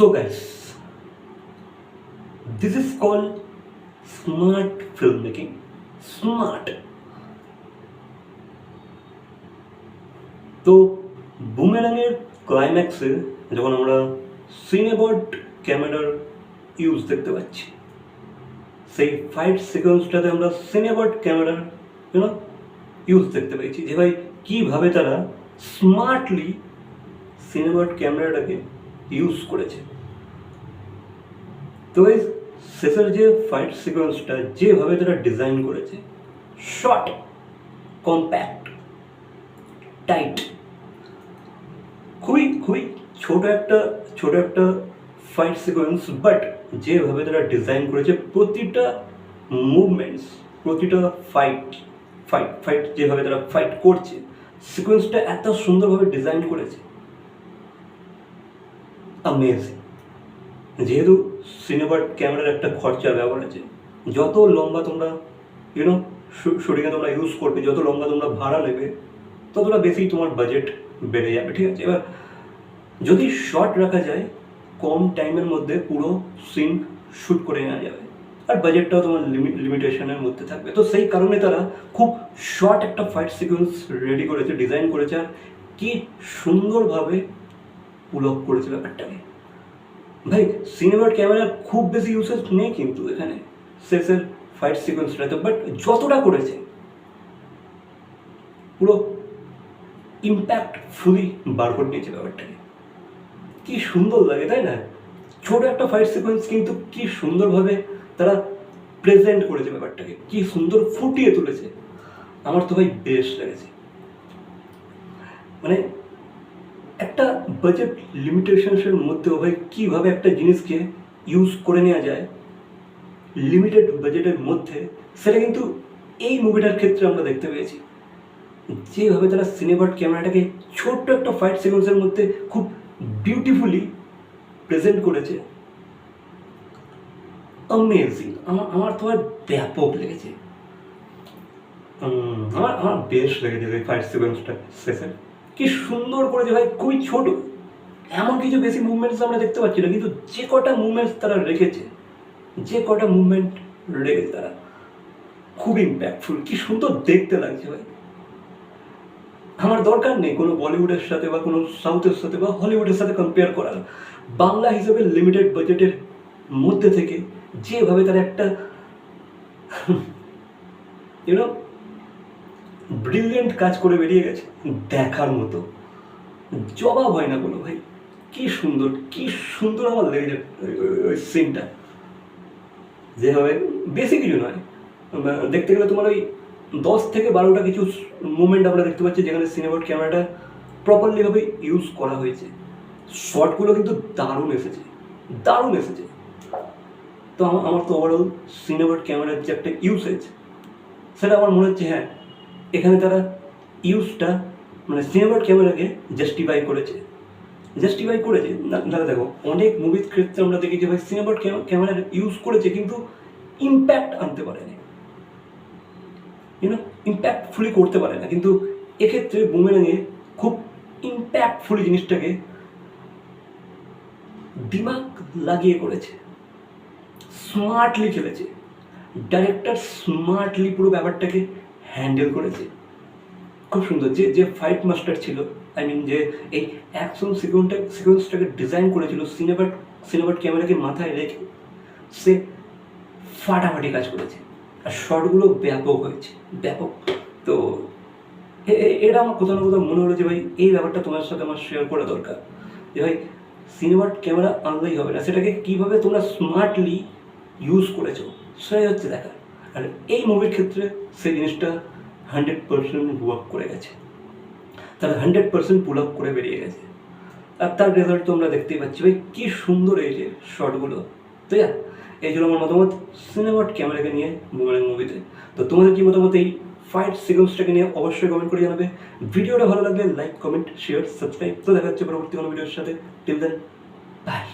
So, guys, this is called smart filmmaking. Smart. তো বুমেরাঙের ক্লাইম্যাক্সে যখন আমরা সিনেবট ক্যামেরার ইউজ দেখতে পাচ্ছি সেই ফাইট সিকোয়েন্সটাতে আমরা সিনেবট ক্যামেরার ইউনো ইউজ দেখতে পেয়েছি যে ভাই কীভাবে তারা স্মার্টলি সিনেবট ক্যামেরাটাকে ইউজ করেছে। তো এই শেষের যে ফাইট সিকোয়েন্সটা যেভাবে তারা ডিজাইন করেছে শর্ট কম্প্যাক্ট টাইট খুবই খুবই ছোট একটা ছোট একটা ফাইট সিকোয়েন্স বাট যেভাবে তারা ডিজাইন করেছে, প্রতিটা মুভমেন্টস প্রতিটা ফাইট ফাইট ফাইট যেভাবে তারা ফাইট করছে সিকোয়েন্সটা এত সুন্দরভাবে ডিজাইন করেছে অ্যামেজিং যেহেতু সিনেমার ক্যামেরার একটা খরচা ব্যবহার আছে, যত লম্বা তোমরা ইউনো শুটিংয়ে তোমরা ইউজ করবে, যত লম্বা তোমরা ভাড়া নেবে, ততটা বেশি তোমার বাজেট বেড়ে যাবে, ঠিক আছে? এবার, যদি শর্ট রাখা যায়, কম টাইমের মধ্যে পুরো সিন শ্যুট করে নেওয়া যাবে। আর বাজেটটাও তোমার লিমিট লিমিটেশনের মধ্যে থাকবে। তো সেই কারণে তারা খুব শর্ট একটা ফাইট সিকোয়েন্স রেডি করেছে ডিজাইন করেছে, আর কি সুন্দরভাবে পুল অফ করেছে ব্যাপারটাকে ভাই সিনেমার ক্যামেরার খুব বেশি ইউসেজ নেই কিন্তু এখানে। শেষের ফাইট সিকোয়েন্সটাতে বাট যতটা করেছে, পুরো ইম্প্যাক্ট ফুলি বার করে নিয়েছে ব্যাপারটাকে। কি সুন্দর লাগে, তাই না? ছোট একটা ফাইট সিকোয়েন্স কিন্তু কি সুন্দরভাবে তারা প্রেজেন্ট করেছে ব্যাপারটাকে, কি সুন্দর ফুটিয়ে তুলেছে। আমার তো ভাই বেশ লেগেছে। মানে একটা বাজেট লিমিটেশনসের মধ্যেও ভাই কীভাবে একটা জিনিসকে ইউজ করে নেওয়া যায়? লিমিটেড বাজেটের মধ্যে, সেটা কিন্তু এই মুভিটার ক্ষেত্রে আমরা দেখতে পেয়েছি। যেভাবে তারা সিনেমার ক্যামেরাটাকে ছোট্ট একটা ফাইট সিকোয়েন্সের মধ্যে খুব বিউটিফুলি প্রেজেন্ট করেছে। অ্যামেজিং আমার আমার তো আর ব্যাপক লেগেছে। আমার আমার বেশ লেগেছে ফাইট সিকোয়েন্সটা শেষে। কি সুন্দর করেছে ভাই খুবই ছোট, এমন কিছু বেশি মুভমেন্টস আমরা দেখতে পাচ্ছি না, কিন্তু যে কটা মুভমেন্টস তারা রেখেছে, যে কটা মুভমেন্ট রেখেছে তারা খুব ইম্প্যাক্টফুল কি সুন্দর দেখতে লাগছে ভাই। আমার দরকার নেই কোনো বলিউডের সাথে বা কোনো সাউথের সাথে বা হলিউডের সাথে কম্পেয়ার করার বাংলা হিসেবে লিমিটেড বাজেটের মধ্যে থেকে যেভাবে তারা একটা ইউনো ব্রিলিয়েন্ট কাজ করে বেরিয়ে গেছে। দেখার মতো। জবাব হয় না কোনো, ভাই। কি সুন্দর কি সুন্দর আমার লেগেছে, ওই- সিনটা যেভাবে, বেশি কিছু নয়। দেখতে গেলে তোমার ওই দশ থেকে বারোটা কিছু মুভমেন্ট আমরা দেখতে পাচ্ছি যেখানে সিনেমার ক্যামেরাটা প্রপারলিভাবে ইউজ করা হয়েছে। শর্টগুলো কিন্তু দারুণ এসেছে। দারুণ এসেছে। তো আমার তো ওভারঅল সিনেমার ক্যামেরার যে একটা ইউসেজ সেটা আমার মনে হচ্ছে হ্যাঁ এখানে তারা ইউজটা মানে সিনেমার ক্যামেরাকে জাস্টিফাই করেছে। জাস্টিফাই করেছে? দাদা দেখো, অনেক মুভির ক্ষেত্রে আমরা দেখি যে ভাই সিনেমার ক্যামেরা ইউজ করেছে কিন্তু ইম্প্যাক্ট আনতে পারেনি। ইউনো ইম্প্যাক্টফুলি করতে পারে না। কিন্তু এক্ষেত্রে বুমেরাঙে খুব ইম্প্যাক্টফুলি জিনিসটাকে দিমাগ লাগিয়ে করেছে। স্মার্টলি খেলেছে ডাইরেক্টর স্মার্টলি পুরো ব্যাপারটাকে হ্যান্ডেল করেছে। খুব সুন্দর। যে যে ফাইট মাস্টার ছিল আই মিন যে, এই অ্যাকশন সিকোয়েন্সটা সিকোয়েন্সটাকে ডিজাইন করেছিল সিনেমাট সিনেমাট ক্যামেরাকে মাথায় রেখে, সে ফাটাফাটি কাজ করেছে। আর শর্টগুলো ব্যাপক হয়েছে, ব্যাপক। তো এটা আমার কোথাও না কোথাও মনে হলো যে, ভাই, এই ব্যাপারটা তোমার সাথে আমার শেয়ার করা দরকার। যে, ভাই সিনেমার ক্যামেরা আনলেই হবে না। সেটাকে কীভাবে তোমরা স্মার্টলি ইউজ করেছ, সেটাই হচ্ছে দেখা। আর এই মুভির ক্ষেত্রে সেই জিনিসটা হান্ড্রেড পার্সেন্ট ওয়ার্ক করে গেছে। তারা হান্ড্রেড পার্সেন্ট পুল আপ করে বেরিয়ে গেছে। আর তার রেজাল্ট তো আমরা দেখতেই পাচ্ছি ভাই, কী সুন্দর এই যে শর্টগুলো তো যা, এই জন্য আমার মতামত সিনেমাট ক্যামেরাকে নিয়ে বুমেরাং মুভিতে তো তোমাদের কি মতামত এই ফাইট সিকোয়েন্সটাকে নিয়ে অবশ্যই কমেন্ট করে জানাবে। ভিডিওটা ভালো লাগলে লাইক কমেন্ট শেয়ার সাবস্ক্রাইব তো দেখা হচ্ছে পরবর্তী কোনো ভিডিওর সাথে। Till then by